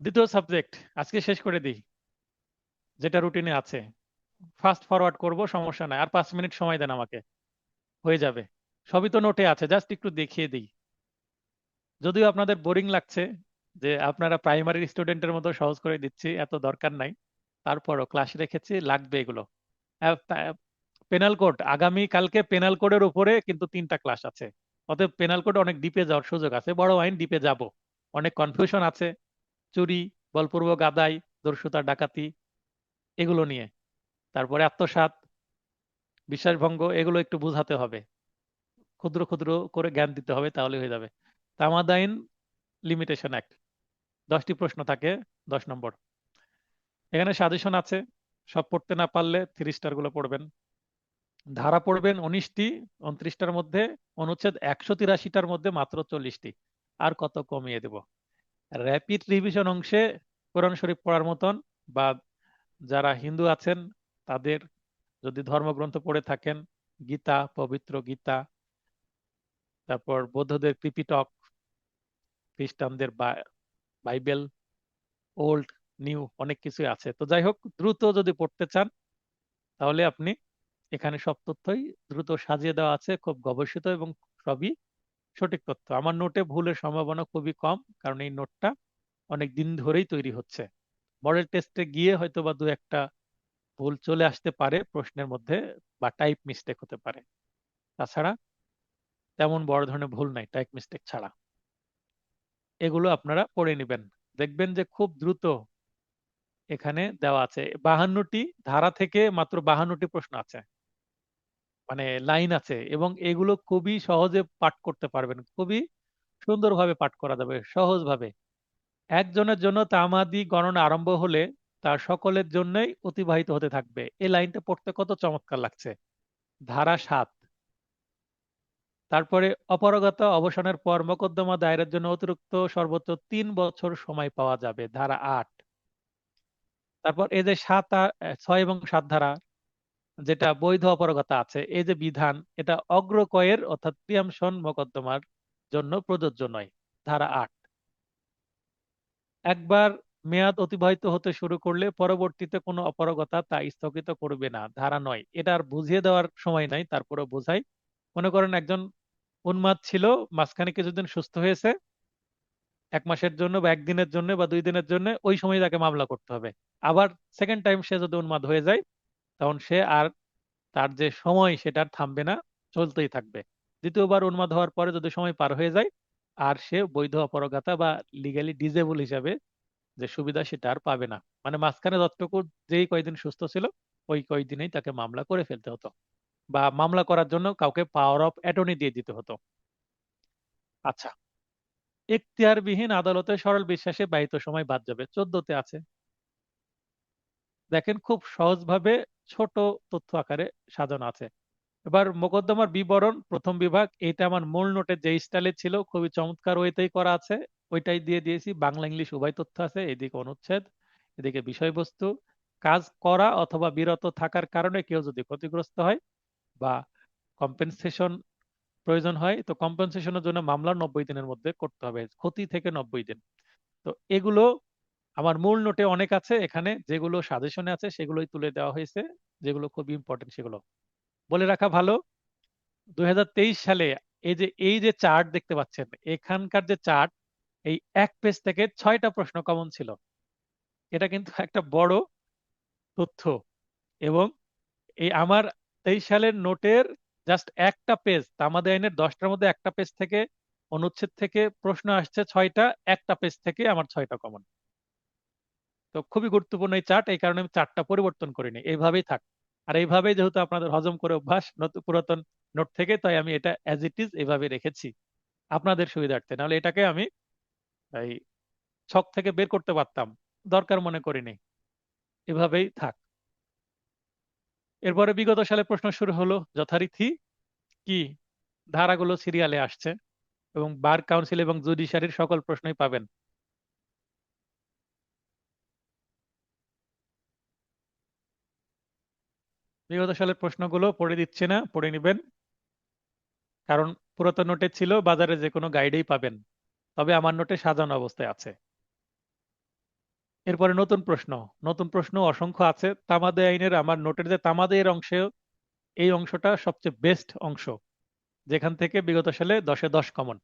দ্বিতীয় সাবজেক্ট আজকে শেষ করে দিই, যেটা রুটিনে আছে। ফাস্ট ফরওয়ার্ড করব, সমস্যা নাই, আর পাঁচ মিনিট সময় দেন আমাকে, হয়ে যাবে। সবই তো নোটে আছে জাস্ট একটু দেখিয়ে দিই। যদিও আপনাদের বোরিং লাগছে, যে আপনারা প্রাইমারি স্টুডেন্টের মতো সহজ করে দিচ্ছি, এত দরকার নাই। তারপরও ক্লাস রেখেছি, লাগবে এগুলো। পেনাল কোড আগামী কালকে পেনাল কোডের উপরে কিন্তু তিনটা ক্লাস আছে। অতএব পেনাল কোড অনেক ডিপে যাওয়ার সুযোগ আছে। বড় আইন ডিপে যাব। অনেক কনফিউশন আছে। চুরি, বলপূর্বক আদায় দর্শুতা ডাকাতি এগুলো নিয়ে। তারপরে আত্মসাত বিশ্বাসভঙ্গ এগুলো একটু বুঝাতে হবে। ক্ষুদ্র ক্ষুদ্র করে জ্ঞান দিতে হবে তাহলে হয়ে যাবে। তামাদ আইন লিমিটেশন অ্যাক্ট দশটি প্রশ্ন থাকে, দশ নম্বর। এখানে সাজেশন আছে, সব পড়তে না পারলে থ্রি স্টারগুলো পড়বেন। ধারা পড়বেন উনিশটি, উনত্রিশটার মধ্যে, অনুচ্ছেদ একশো তিরাশিটার মধ্যে মাত্র চল্লিশটি। আর কত কমিয়ে দেব? র্যাপিড রিভিশন অংশে কোরআন শরীফ পড়ার মতন বা যারা হিন্দু আছেন, তাদের যদি ধর্মগ্রন্থ পড়ে থাকেন, গীতা, পবিত্র গীতা, তারপর বৌদ্ধদের ত্রিপিটক, খ্রিস্টানদের বাইবেল, ওল্ড, নিউ অনেক কিছুই আছে। তো যাই হোক, দ্রুত যদি পড়তে চান, তাহলে আপনি এখানে সব তথ্যই দ্রুত সাজিয়ে দেওয়া আছে, খুব গবেষিত এবং সবই সঠিক তথ্য। আমার নোটে ভুলের সম্ভাবনা খুবই কম, কারণ এই নোটটা অনেক দিন ধরেই তৈরি হচ্ছে। মডেল টেস্টে গিয়ে হয়তো বা দু একটা ভুল চলে আসতে পারে প্রশ্নের মধ্যে বা টাইপ মিস্টেক হতে পারে। তাছাড়া তেমন বড় ধরনের ভুল নাই, টাইপ মিস্টেক ছাড়া। এগুলো আপনারা পড়ে নেবেন। দেখবেন যে খুব দ্রুত এখানে দেওয়া আছে। বাহান্নটি ধারা থেকে মাত্র বাহান্নটি প্রশ্ন আছে। মানে লাইন আছে এবং এগুলো খুবই সহজে পাঠ করতে পারবেন। খুবই সুন্দরভাবে পাঠ করা যাবে, সহজভাবে। একজনের জন্য তামাদি গণনা আরম্ভ হলে তার সকলের জন্যই অতিবাহিত হতে থাকবে। এই লাইনটা পড়তে কত চমৎকার লাগছে। ধারা সাত। তারপরে অপরগত অবসানের পর মোকদ্দমা দায়েরের জন্য অতিরিক্ত সর্বোচ্চ তিন বছর সময় পাওয়া যাবে। ধারা আট। তারপর এই যে সাত ছয় এবং সাত ধারা যেটা বৈধ অপারগতা আছে, এই যে বিধান, এটা অগ্রকয়ের অর্থাৎ প্রিয়ামশন মোকদ্দমার জন্য প্রযোজ্য নয়। ধারা আট। একবার মেয়াদ অতিবাহিত হতে শুরু করলে পরবর্তীতে কোনো অপারগতা তা স্থগিত করবে না। ধারা নয়। এটা আর বুঝিয়ে দেওয়ার সময় নাই তারপরে বোঝাই। মনে করেন একজন উন্মাদ ছিল, মাঝখানে কিছুদিন সুস্থ হয়েছে, এক মাসের জন্য বা একদিনের জন্য বা দুই দিনের জন্য, ওই সময় তাকে মামলা করতে হবে। আবার সেকেন্ড টাইম সে যদি উন্মাদ হয়ে যায় তখন সে আর তার যে সময় সেটা থামবে না, চলতেই থাকবে। দ্বিতীয়বার উন্মাদ হওয়ার পরে যদি সময় পার হয়ে যায়, আর সে বৈধ অপরগতা বা লিগালি ডিজেবল হিসাবে যে সুবিধা সেটা আর পাবে না। মানে মাঝখানে যতটুকু যেই কয়দিন সুস্থ ছিল, ওই কয়দিনেই তাকে মামলা করে ফেলতে হতো। বা মামলা করার জন্য কাউকে পাওয়ার অফ অ্যাটর্নি দিয়ে দিতে হতো। আচ্ছা। এখতিয়ারবিহীন আদালতে সরল বিশ্বাসে বাহিত সময় বাদ যাবে। চোদ্দতে আছে। দেখেন, খুব সহজভাবে ছোট তথ্য আকারে সাজানো আছে। এবার মোকদ্দমার বিবরণ, প্রথম বিভাগ এটা আমার মূল নোটে যে স্টাইলে ছিল, খুবই চমৎকার ওইটাই করা আছে। ওইটাই দিয়ে দিয়েছি, বাংলা, ইংলিশ উভয় তথ্য আছে, এদিকে অনুচ্ছেদ, এদিকে বিষয়বস্তু। কাজ করা অথবা বিরত থাকার কারণে কেউ যদি ক্ষতিগ্রস্ত হয় বা কম্পেনসেশন প্রয়োজন হয়, তো কম্পেনসেশনের জন্য মামলা নব্বই দিনের মধ্যে করতে হবে, ক্ষতি থেকে নব্বই দিন। তো এগুলো আমার মূল নোটে অনেক আছে, এখানে যেগুলো সাজেশনে আছে সেগুলোই তুলে দেওয়া হয়েছে, যেগুলো খুব ইম্পর্টেন্ট সেগুলো। বলে রাখা ভালো দুই সালে এই যে এই যে চার্ট দেখতে পাচ্ছেন, এখানকার যে চার্ট এই এক পেজ থেকে ছয়টা প্রশ্ন কমন ছিল। এটা কিন্তু একটা বড় তথ্য এবং এই আমার তেইশ সালের নোটের জাস্ট একটা পেজ তামাদে আইনের দশটার মধ্যে একটা পেজ থেকে অনুচ্ছেদ থেকে প্রশ্ন আসছে ছয়টা, একটা পেজ থেকে আমার ছয়টা কমন তো খুবই গুরুত্বপূর্ণ এই চার্ট, এই কারণে আমি চার্টটা পরিবর্তন করিনি। এইভাবেই থাক। আর এইভাবেই যেহেতু আপনাদের হজম করে অভ্যাস, নতুন পুরাতন নোট থেকে, তাই আমি এটা অ্যাজ ইট ইজ এইভাবে রেখেছি আপনাদের সুবিধার্থে। নাহলে এটাকে আমি এই ছক থেকে বের করতে পারতাম, দরকার মনে করিনি। এভাবেই থাক। এরপরে বিগত সালে প্রশ্ন শুরু হলো, যথারীতি কি ধারাগুলো সিরিয়ালে আসছে এবং বার কাউন্সিল এবং জুডিশিয়ারির সকল প্রশ্নই পাবেন। বিগত সালের প্রশ্নগুলো পড়ে দিচ্ছে না, পড়ে নেবেন। কারণ পুরাতন নোটে ছিল, বাজারে যে কোনো গাইডেই পাবেন। তবে আমার নোটে সাজানো অবস্থায় আছে। এরপরে নতুন প্রশ্ন। নতুন প্রশ্ন অসংখ্য আছে। তামাদে আইনের, আমার নোটের যে তামাদের অংশে, এই অংশটা সবচেয়ে বেস্ট অংশ, যেখান থেকে বিগত সালে দশে দশ কমন।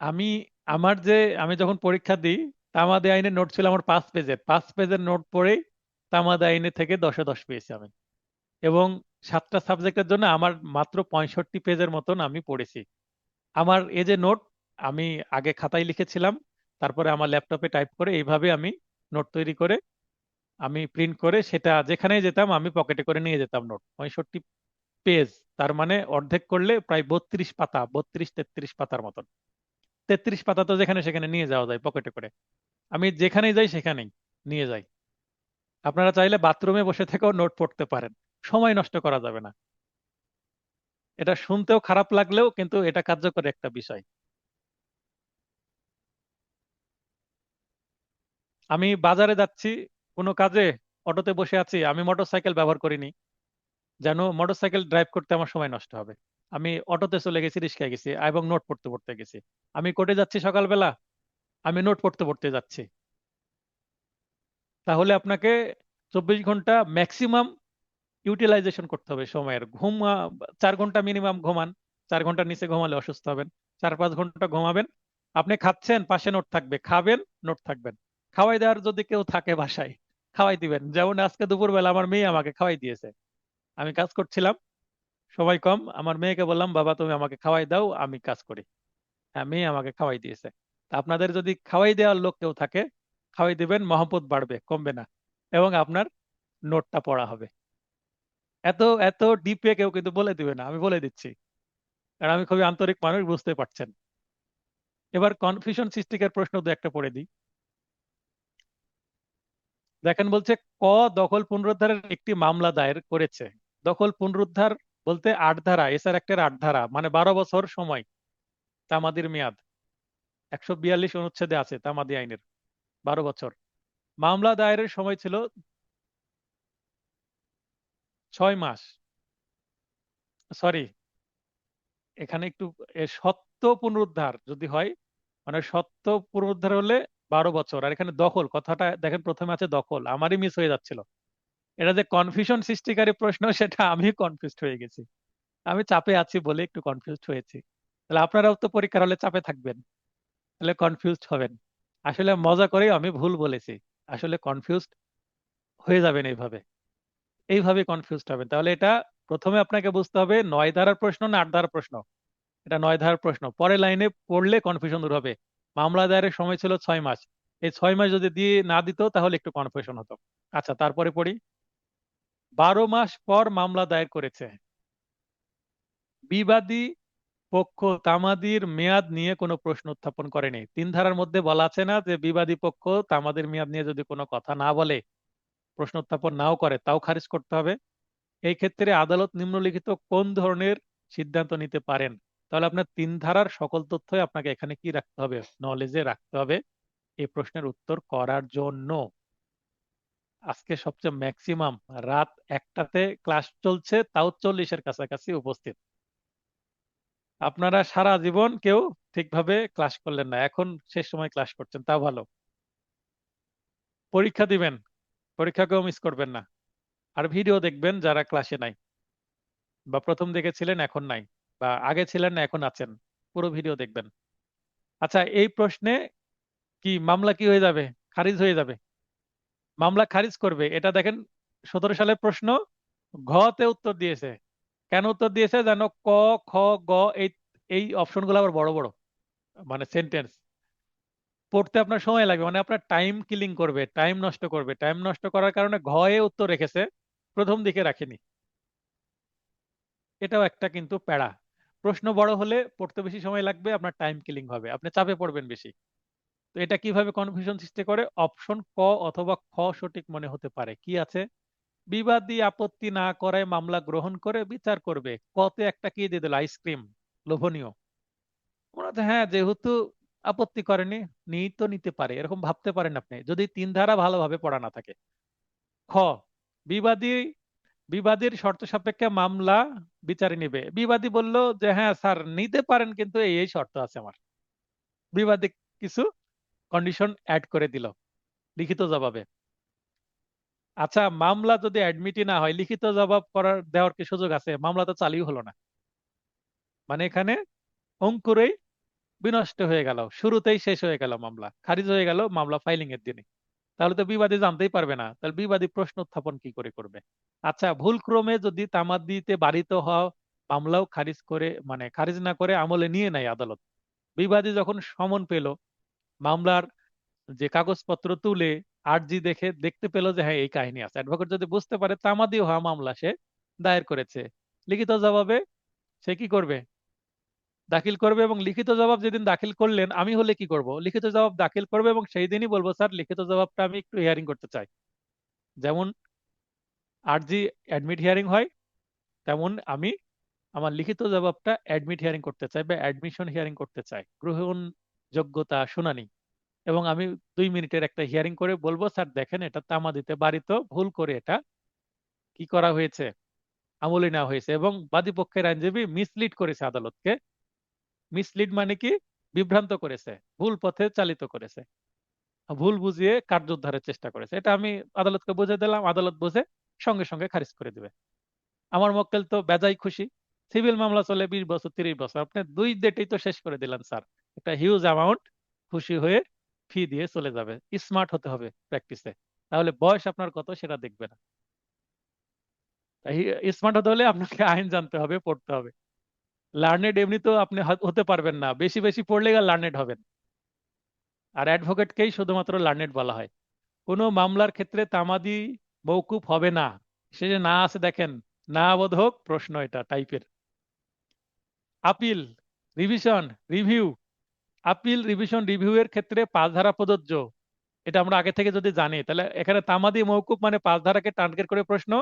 আমি, আমার যে, আমি যখন পরীক্ষা দিই তামাদে আইনের নোট ছিল আমার পাঁচ পেজের পাঁচ পেজের নোট পড়েই তামাদে আইনে থেকে দশে দশ পেয়েছি আমি। এবং সাতটা সাবজেক্টের জন্য আমার মাত্র পঁয়ষট্টি পেজের মতন আমি পড়েছি। আমার এই যে নোট আমি আগে খাতায় লিখেছিলাম, তারপরে আমার ল্যাপটপে টাইপ করে এইভাবে আমি নোট তৈরি করে আমি প্রিন্ট করে সেটা যেখানে যেতাম আমি পকেটে করে নিয়ে যেতাম নোট পঁয়ষট্টি পেজ তার মানে অর্ধেক করলে প্রায় বত্রিশ পাতা, বত্রিশ তেত্রিশ পাতার মতন। তেত্রিশ পাতা তো যেখানে সেখানে নিয়ে যাওয়া যায়, পকেটে করে। আমি যেখানেই যাই সেখানেই নিয়ে যাই। আপনারা চাইলে বাথরুমে বসে থেকেও নোট পড়তে পারেন। সময় নষ্ট করা যাবে না। এটা শুনতেও খারাপ লাগলেও কিন্তু এটা কার্যকর একটা বিষয়। আমি বাজারে যাচ্ছি, কোনো কাজে, অটোতে বসে আছি, আমি মোটরসাইকেল ব্যবহার করিনি। যেন মোটরসাইকেল ড্রাইভ করতে আমার সময় নষ্ট হবে। আমি অটোতে চলে গেছি, রিক্সায় গেছি এবং নোট পড়তে পড়তে গেছি। আমি কোর্টে যাচ্ছি সকালবেলা, আমি নোট পড়তে পড়তে যাচ্ছি। তাহলে আপনাকে চব্বিশ ঘণ্টা ম্যাক্সিমাম ইউটিলাইজেশন করতে হবে সময়ের। ঘুম চার ঘণ্টা মিনিমাম ঘুমান, চার ঘণ্টার নিচে ঘুমালে অসুস্থ হবেন, চার, পাঁচ ঘণ্টা ঘুমাবেন। আপনি খাচ্ছেন, পাশে নোট থাকবে, খাবেন নোট থাকবেন। খাওয়াই দেওয়ার যদি কেউ থাকে বাসায়, খাওয়াই দিবেন। যেমন আজকে দুপুরবেলা আমার মেয়ে আমাকে খাওয়াই দিয়েছে। আমি কাজ করছিলাম সময় কম, আমার মেয়েকে বললাম, বাবা, তুমি আমাকে খাওয়াই দাও, আমি কাজ করি। হ্যাঁ মেয়ে আমাকে খাওয়াই দিয়েছে। আপনাদের যদি খাওয়াই দেওয়ার লোক কেউ থাকে, খাওয়াই দিবেন, মহব্বত বাড়বে, কমবে না। এবং আপনার নোটটা পড়া হবে। এত এত ডিপে কেউ কিন্তু বলে দিবে না, আমি বলে দিচ্ছি। কারণ আমি খুবই আন্তরিক মানুষ, বুঝতে পারছেন। এবার কনফিউশন সৃষ্টিকের প্রশ্ন দু একটা পড়ে দিই। দেখেন বলছে, ক দখল পুনরুদ্ধারের একটি মামলা দায়ের করেছে? দখল পুনরুদ্ধার বলতে আট ধারা, এসআর একটের আট ধারা মানে বারো বছর সময়, তামাদির মেয়াদ। একশো বিয়াল্লিশ অনুচ্ছেদে আছে তামাদি আইনের, বারো বছর। মামলা দায়েরের সময় ছিল ছয় মাস। সরি, এখানে একটু সত্য পুনরুদ্ধার যদি হয় মানে সত্য পুনরুদ্ধার হলে বারো বছর, আর এখানে দখল, কথাটা দেখেন প্রথমে আছে দখল, আমারই মিস হয়ে যাচ্ছিল। এটা যে কনফিউশন সৃষ্টিকারী প্রশ্ন, সেটা আমি কনফিউজ হয়ে গেছি। আমি চাপে আছি বলে একটু কনফিউজ হয়েছি। তাহলে আপনারাও তো পরীক্ষার হলে চাপে থাকবেন। তাহলে কনফিউজ হবেন। আসলে মজা করেই আমি ভুল বলেছি। আসলে কনফিউজ হয়ে যাবেন এইভাবে। এইভাবে কনফিউজ হবেন। তাহলে এটা প্রথমে আপনাকে বুঝতে হবে, নয় ধারার প্রশ্ন না আট ধারার প্রশ্ন? এটা নয় ধারার প্রশ্ন। পরে লাইনে পড়লে কনফিউশন দূর হবে। মামলা দায়েরের সময় ছিল ছয় মাস। এই ছয় মাস যদি দিয়ে না দিত, তাহলে একটু কনফিউশন হতো। আচ্ছা তারপরে পড়ি। বারো মাস পর মামলা দায়ের করেছে। বিবাদী পক্ষ তামাদির মেয়াদ নিয়ে কোনো প্রশ্ন উত্থাপন করেনি। তিন ধারার মধ্যে বলা আছে না যে বিবাদী পক্ষ তামাদের মেয়াদ নিয়ে যদি কোনো কথা না বলে, প্রশ্ন উত্থাপন নাও করে, তাও খারিজ করতে হবে। এই ক্ষেত্রে আদালত নিম্নলিখিত কোন ধরনের সিদ্ধান্ত নিতে পারেন? তাহলে আপনার তিন ধারার সকল তথ্যই আপনাকে এখানে কি রাখতে হবে? নলেজে রাখতে হবে। এই প্রশ্নের উত্তর করার জন্য। আজকে সবচেয়ে ম্যাক্সিমাম রাত একটাতে ক্লাস চলছে, তাও চল্লিশের কাছাকাছি উপস্থিত। আপনারা সারা জীবন কেউ ঠিকভাবে ক্লাস করলেন না, এখন শেষ সময় ক্লাস করছেন তা ভালো। পরীক্ষা দিবেন পরীক্ষাকেও মিস করবেন না। আর ভিডিও দেখবেন যারা ক্লাসে নাই, বা প্রথম দেখেছিলেন এখন নাই, বা আগে ছিলেন না এখন আছেন, পুরো ভিডিও দেখবেন। আচ্ছা এই প্রশ্নে কি, মামলা কি হয়ে যাবে? খারিজ হয়ে যাবে? মামলা খারিজ করবে? এটা দেখেন, সতেরো সালের প্রশ্ন, ঘতে উত্তর দিয়েছে। কেন উত্তর দিয়েছে? যেন ক, খ, গ, এই এই অপশনগুলো আবার বড় বড় মানে সেন্টেন্স পড়তে আপনার সময় লাগবে মানে আপনার টাইম কিলিং করবে টাইম নষ্ট করবে। টাইম নষ্ট করার কারণে ঘয়ে উত্তর রেখেছে, প্রথম দিকে রাখেনি। এটাও একটা কিন্তু প্যাড়া প্রশ্ন বড় হলে পড়তে বেশি সময় লাগবে, আপনার টাইম কিলিং হবে। আপনি চাপে পড়বেন বেশি। তো এটা কীভাবে কনফিউশন সৃষ্টি করে? অপশন ক অথবা খ সঠিক মনে হতে পারে। কি আছে? বিবাদী আপত্তি না করায় মামলা গ্রহণ করে বিচার করবে। কতে একটা কি দিয়ে দিল? আইসক্রিম লোভনীয়। মনে হ্যাঁ যেহেতু আপত্তি করেনি নিই তো নিতে পারে। এরকম ভাবতে পারেন আপনি। যদি তিন ধারা ভালোভাবে পড়া না থাকে। খ, বিবাদী, বিবাদীর শর্ত সাপেক্ষে মামলা বিচারে নিবে। বিবাদী বলল যে হ্যাঁ স্যার, নিতে পারেন, কিন্তু এই শর্ত আছে আমার। বিবাদী কিছু কন্ডিশন অ্যাড করে দিল, লিখিত জবাবে। আচ্ছা মামলা যদি অ্যাডমিটই না হয়, লিখিত জবাব করার, দেওয়ার কি সুযোগ আছে? মামলা তো চালুই হলো না। মানে এখানে অঙ্কুরেই বিনষ্ট হয়ে গেল, শুরুতেই শেষ হয়ে গেল মামলা, খারিজ হয়ে গেল মামলা ফাইলিং এর দিনে। তাহলে তো বিবাদী জানতেই পারবে না, তাহলে বিবাদী প্রশ্ন উত্থাপন কি করে করবে? আচ্ছা ভুল ক্রমে যদি তামাদিতে বাড়িত হওয়া মামলাও খারিজ করে মানে খারিজ না করে আমলে নিয়ে নেয় আদালত। বিবাদী যখন সমন পেল মামলার যে কাগজপত্র তুলে আরজি দেখে, দেখতে পেল যে হ্যাঁ এই কাহিনী আছে। অ্যাডভোকেট যদি বুঝতে পারে, তামাদি হওয়া মামলা সে দায়ের করেছে। লিখিত জবাবে সে কি করবে? দাখিল করবে এবং লিখিত জবাব যেদিন দাখিল করলেন, আমি হলে কি করব? লিখিত জবাব দাখিল করবে এবং সেই দিনই বলব, স্যার, লিখিত জবাবটা আমি একটু হিয়ারিং করতে চাই। যেমন আরজি অ্যাডমিট হিয়ারিং হয়, তেমন আমি আমার লিখিত জবাবটা অ্যাডমিট হিয়ারিং করতে চাই বা অ্যাডমিশন হিয়ারিং করতে চাই। গ্রহণ যোগ্যতা শুনানি। এবং আমি দুই মিনিটের একটা হিয়ারিং করে বলব, স্যার, দেখেন, এটা তামা দিতে বাড়িতে ভুল করে এটা কি করা হয়েছে? আমলে নেওয়া হয়েছে। এবং বাদী পক্ষের আইনজীবী মিসলিড করেছে আদালতকে। মিসলিড মানে কি? বিভ্রান্ত করেছে, ভুল পথে চালিত করেছে। ভুল বুঝিয়ে কার্যোদ্ধারের চেষ্টা করেছে। এটা আমি আদালতকে বুঝে দিলাম। আদালত বুঝে সঙ্গে সঙ্গে খারিজ করে দিবে। আমার মক্কেল তো বেজাই খুশি। সিভিল মামলা চলে বিশ বছর, তিরিশ বছর। আপনি দুই ডেটেই তো শেষ করে দিলেন, স্যার। একটা হিউজ অ্যামাউন্ট খুশি হয়ে ফি দিয়ে চলে যাবে। স্মার্ট হতে হবে প্র্যাকটিসে তাহলে বয়স আপনার কত সেটা দেখবে না। স্মার্ট হতে হলে আপনাকে আইন জানতে হবে, পড়তে হবে। লার্নেড এমনি তো আপনি হতে পারবেন না। বেশি বেশি পড়লে লার্নেড হবেন। আর অ্যাডভোকেটকেই শুধুমাত্র লার্নেড বলা হয়। কোনো মামলার ক্ষেত্রে তামাদি মৌকুফ হবে না। সে যে না আছে দেখেন, না বোধক প্রশ্ন এটা টাইপের appeal revision review appeal revision review এর ক্ষেত্রে পাঁচ ধারা প্রযোজ্য। এটা আমরা আগে থেকে যদি জানি, তাহলে এখানে তামাদি মৌকুফ মানে পাঁচ ধারাকে টার্গেট করে প্রশ্ন।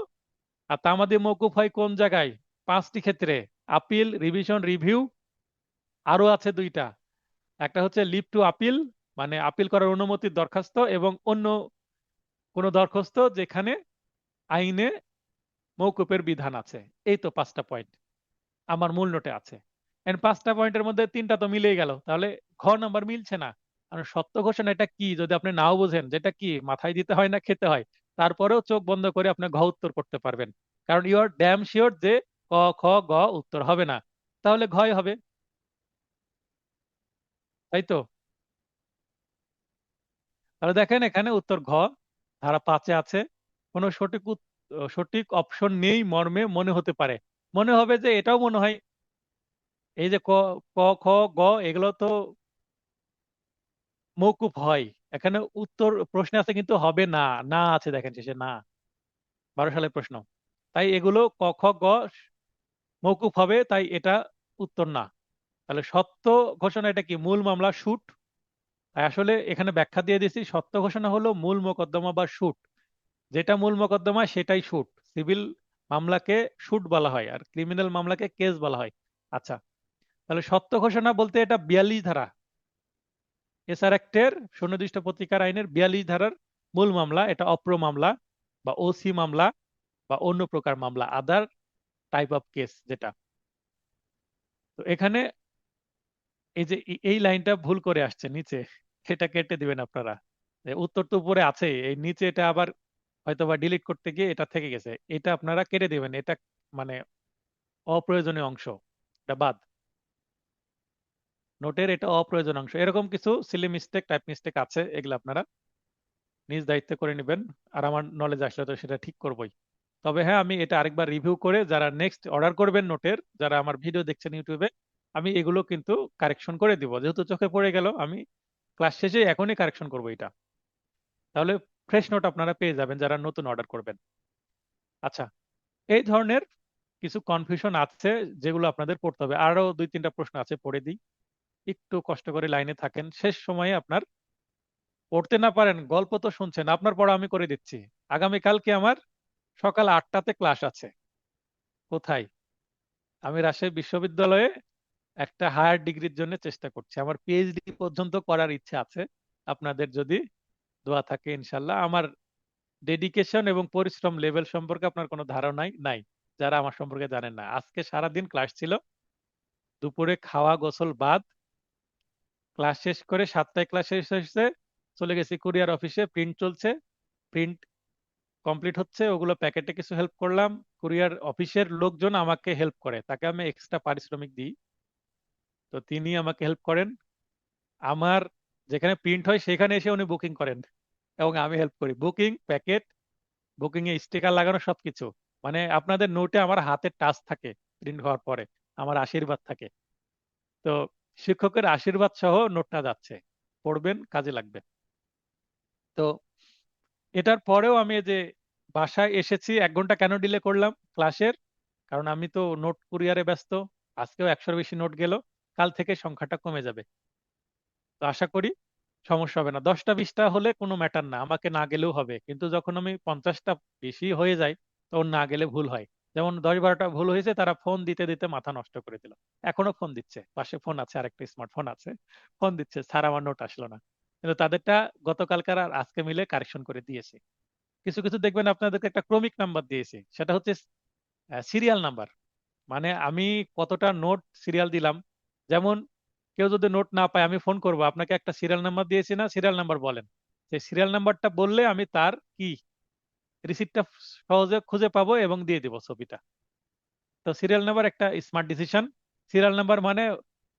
আর তামাদি মৌকুফ হয় কোন জায়গায়? পাঁচটি ক্ষেত্রে। আপিল রিভিশন রিভিউ আরও আছে দুইটা। একটা হচ্ছে লিভ টু আপিল মানে আপিল করার অনুমতির দরখাস্ত এবং অন্য কোন দরখাস্ত যেখানে আইনে মৌকুফের বিধান আছে। এই তো পাঁচটা পয়েন্ট আমার মূল নোটে আছে। এন্ড পাঁচটা পয়েন্টের মধ্যে তিনটা তো মিলেই গেল। তাহলে ঘ নাম্বার মিলছে না। কারণ সত্য ঘোষণা এটা কি? যদি আপনি নাও বোঝেন, যেটা কি? মাথায় দিতে হয় না, খেতে হয়? তারপরেও চোখ বন্ধ করে আপনি ঘ উত্তর করতে পারবেন। কারণ ইউ আর ড্যাম শিওর যে ক, খ, গ উত্তর হবে না। তাহলে ঘয় হবে। তাই তো? তাহলে দেখেন এখানে উত্তর ঘ, ধারা পাঁচে আছে। কোনো সঠিক সঠিক অপশন নেই মর্মে, মনে হতে পারে। মনে হবে যে এটাও মনে হয় এই যে ক খ, গ, এগুলো তো মৌকুফ হয়। এখানে উত্তর প্রশ্ন আছে কিন্তু হবে না। না আছে দেখেন শেষে, না। বারো সালের প্রশ্ন। তাই এগুলো ক, খ, গ মৌকুফ হবে, তাই এটা উত্তর না। তাহলে সত্য ঘোষণা এটা কি? মূল মামলা শুট। তাই আসলে এখানে ব্যাখ্যা দিয়ে দিছি সত্য ঘোষণা হলো মূল মোকদ্দমা বা শুট। যেটা মূল মোকদ্দমা, সেটাই শুট। সিভিল মামলাকে শুট বলা হয় আর ক্রিমিনাল মামলাকে কেস বলা হয়। আচ্ছা তাহলে সত্য ঘোষণা বলতে এটা বিয়াল্লিশ ধারা। এসআর অ্যাক্টের সুনির্দিষ্ট পত্রিকার আইনের বিয়াল্লিশ ধারার মূল মামলা, এটা অপ্র মামলা বা ওসি মামলা বা অন্য প্রকার মামলা, আদার টাইপ অফ কেস যেটা। তো এখানে এই যে এই লাইনটা ভুল করে আসছে নিচে সেটা কেটে দিবেন আপনারা। উত্তর তো উপরে আছে এই নিচে এটা আবার হয়তো বা ডিলিট করতে গিয়ে এটা থেকে গেছে। এটা আপনারা কেটে দিবেন, এটা মানে অপ্রয়োজনীয় অংশ, এটা বাদ। নোটের এটা অপ্রয়োজন অংশ এরকম কিছু সিলি মিস্টেক টাইপ মিস্টেক আছে, এগুলো আপনারা নিজ দায়িত্বে করে নেবেন। আর আমার নলেজ আসলে তো সেটা ঠিক করবই। তবে হ্যাঁ আমি এটা আরেকবার রিভিউ করে যারা নেক্সট অর্ডার করবেন নোটের, যারা আমার ভিডিও দেখছেন ইউটিউবে আমি এগুলো কিন্তু কারেকশন করে দিব। যেহেতু চোখে পড়ে গেল, আমি ক্লাস শেষে এখনই কারেকশন করব এটা। তাহলে ফ্রেশ নোট আপনারা পেয়ে যাবেন যারা নতুন অর্ডার করবেন। আচ্ছা এই ধরনের কিছু কনফিউশন আছে যেগুলো আপনাদের পড়তে হবে। আরও দুই তিনটা প্রশ্ন আছে, পড়ে দিই। একটু কষ্ট করে লাইনে থাকেন। শেষ সময়ে আপনার পড়তে না পারেন, গল্প তো শুনছেন, আপনার পড়া আমি করে দিচ্ছি। আগামীকালকে আমার সকাল আটটাতে ক্লাস আছে। কোথায়? আমি রাজশাহী বিশ্ববিদ্যালয়ে একটা হায়ার ডিগ্রির জন্য চেষ্টা করছি। আমার পিএইচডি পর্যন্ত করার ইচ্ছা আছে। আপনাদের যদি দোয়া থাকে, ইনশাল্লাহ। আমার ডেডিকেশন এবং পরিশ্রম লেভেল সম্পর্কে আপনার কোনো ধারণাই নাই। যারা আমার সম্পর্কে জানেন না। আজকে সারাদিন ক্লাস ছিল। দুপুরে খাওয়া গোসল বাদ ক্লাস শেষ করে সাতটায় ক্লাস শেষ হয়েছে, চলে গেছি কুরিয়ার অফিসে, প্রিন্ট চলছে, প্রিন্ট কমপ্লিট হচ্ছে, ওগুলো প্যাকেটে কিছু হেল্প করলাম, কুরিয়ার অফিসের লোকজন আমাকে হেল্প করে, তাকে আমি এক্সট্রা পারিশ্রমিক দিই, তো তিনি আমাকে হেল্প করেন। আমার যেখানে প্রিন্ট হয় সেখানে এসে উনি বুকিং করেন, এবং আমি হেল্প করি। বুকিং, প্যাকেট বুকিং এ স্টিকার লাগানো সবকিছু মানে আপনাদের নোটে আমার হাতের টাচ থাকে, প্রিন্ট হওয়ার পরে, আমার আশীর্বাদ থাকে। তো শিক্ষকের আশীর্বাদ সহ নোটটা যাচ্ছে। পড়বেন, কাজে লাগবে। তো এটার পরেও আমি যে বাসায় এসেছি, এক ঘণ্টা কেন ডিলে করলাম ক্লাসের? কারণ আমি তো নোট কুরিয়ারে ব্যস্ত, আজকেও একশোর বেশি নোট গেল, কাল থেকে সংখ্যাটা কমে যাবে। তো আশা করি সমস্যা হবে না। দশটা বিশটা হলে কোনো ম্যাটার না, আমাকে না গেলেও হবে। কিন্তু যখন আমি পঞ্চাশটা বেশি হয়ে যায়, তখন না গেলে ভুল হয়। যেমন দশ বারোটা ভুল হয়েছে, তারা ফোন দিতে দিতে মাথা নষ্ট করে দিল। এখনও ফোন দিচ্ছে। পাশে ফোন আছে, আরেকটা স্মার্টফোন আছে। ফোন দিচ্ছে, স্যার, আমার নোট আসলো না। কিন্তু তাদেরটা গতকালকার আর আজকে মিলে কারেকশন করে দিয়েছে। কিছু কিছু দেখবেন আপনাদেরকে একটা ক্রমিক নাম্বার দিয়েছে। সেটা হচ্ছে সিরিয়াল নাম্বার মানে আমি কতটা নোট সিরিয়াল দিলাম। যেমন, কেউ যদি নোট না পায়, আমি ফোন করব। আপনাকে একটা সিরিয়াল নাম্বার দিয়েছি না সিরিয়াল নাম্বার বলেন। সেই সিরিয়াল নাম্বারটা বললে আমি তার কি রিসিপ্টটা সহজে খুঁজে পাবো এবং দিয়ে দিব ছবিটা। তো সিরিয়াল নাম্বার একটা স্মার্ট ডিসিশন সিরিয়াল নাম্বার মানে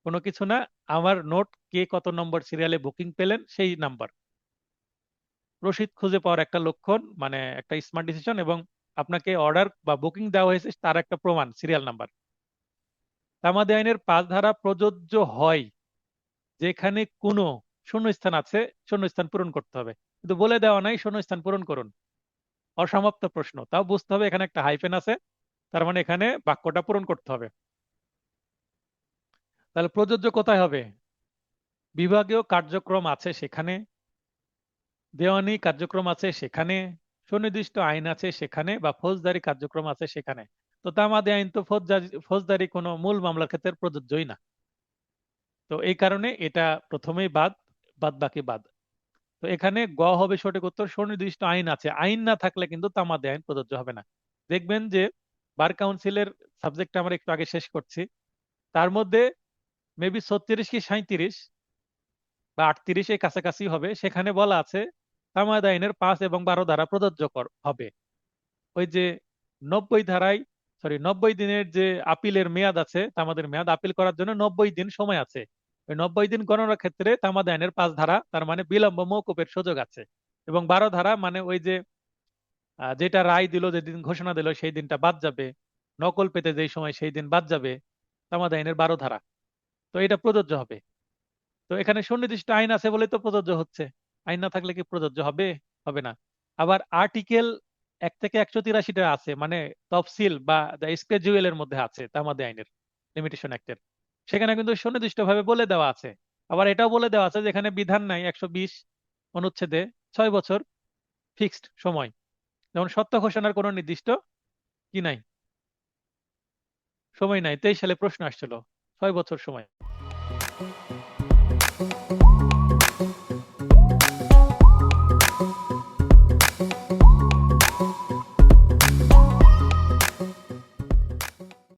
কোনো কিছু না, আমার নোট কে কত নম্বর সিরিয়ালে বুকিং পেলেন সেই নাম্বার রসিদ খুঁজে পাওয়ার একটা লক্ষণ মানে একটা স্মার্ট ডিসিশন এবং আপনাকে অর্ডার বা বুকিং দেওয়া হয়েছে তার একটা প্রমাণ সিরিয়াল নাম্বার তামাদি আইনের পাঁচ ধারা প্রযোজ্য হয়, যেখানে কোনো শূন্যস্থান আছে শূন্যস্থান পূরণ করতে হবে। কিন্তু বলে দেওয়া নাই শূন্যস্থান পূরণ করুন। অসমাপ্ত প্রশ্ন। তাও বুঝতে হবে, এখানে একটা হাইফেন আছে, তার মানে এখানে বাক্যটা পূরণ করতে হবে। তাহলে প্রযোজ্য কোথায় হবে? বিভাগীয় কার্যক্রম আছে সেখানে, দেওয়ানি কার্যক্রম আছে সেখানে, সুনির্দিষ্ট আইন আছে সেখানে বা ফৌজদারি কার্যক্রম আছে সেখানে। তো তামাদি আইন তো ফৌজদারি ফৌজদারি কোনো মূল মামলার ক্ষেত্রে প্রযোজ্যই না। তো এই কারণে এটা প্রথমেই বাদ বাদ বাকি বাদ। তো এখানে গ হবে সঠিক উত্তর সুনির্দিষ্ট আইন আছে। আইন না থাকলে কিন্তু তামাদি আইন প্রযোজ্য হবে না। দেখবেন যে বার কাউন্সিলের সাবজেক্ট আমরা একটু আগে শেষ করছি। তার মধ্যে মেবি ছত্রিশ কি সাঁত্রিশ বা আটত্রিশ এই কাছাকাছি হবে। সেখানে বলা আছে তামাদ আইনের পাঁচ এবং বারো ধারা প্রযোজ্য হবে। ওই যে নব্বই ধারায় সরি নব্বই দিনের যে আপিলের মেয়াদ আছে, তামাদের মেয়াদ আপিল করার জন্য নব্বই দিন সময় আছে। নব্বই দিন গণনার ক্ষেত্রে তামাদ আইনের পাঁচ ধারা, তার মানে বিলম্ব মৌকুপের সুযোগ আছে। এবং বারো ধারা মানে ওই যে যেটা রায় দিল, যেদিন ঘোষণা দিল, সেই দিনটা বাদ যাবে। নকল পেতে যেই সময় সেই দিন বাদ যাবে তামাদ আইনের বারো ধারা। তো এটা প্রযোজ্য হবে। তো এখানে সুনির্দিষ্ট আইন আছে বলে তো প্রযোজ্য হচ্ছে। আইন না থাকলে কি প্রযোজ্য হবে? হবে না। আবার আর্টিকেল এক থেকে একশো তিরাশিটা আছে মানে তফসিল বা স্কেজুয়েল এর মধ্যে আছে তামাদে আইনের লিমিটেশন অ্যাক্টের। সেখানে কিন্তু সুনির্দিষ্ট ভাবে বলে দেওয়া আছে। আবার এটাও বলে দেওয়া আছে যেখানে বিধান নাই, একশো বিশ অনুচ্ছেদে ছয় বছর ফিক্সড সময়। যেমন সত্য ঘোষণার কোনো নির্দিষ্ট কি নাই? সময় নাই, তেইশ সালে প্রশ্ন আসছিল, ছয় বছর সময়।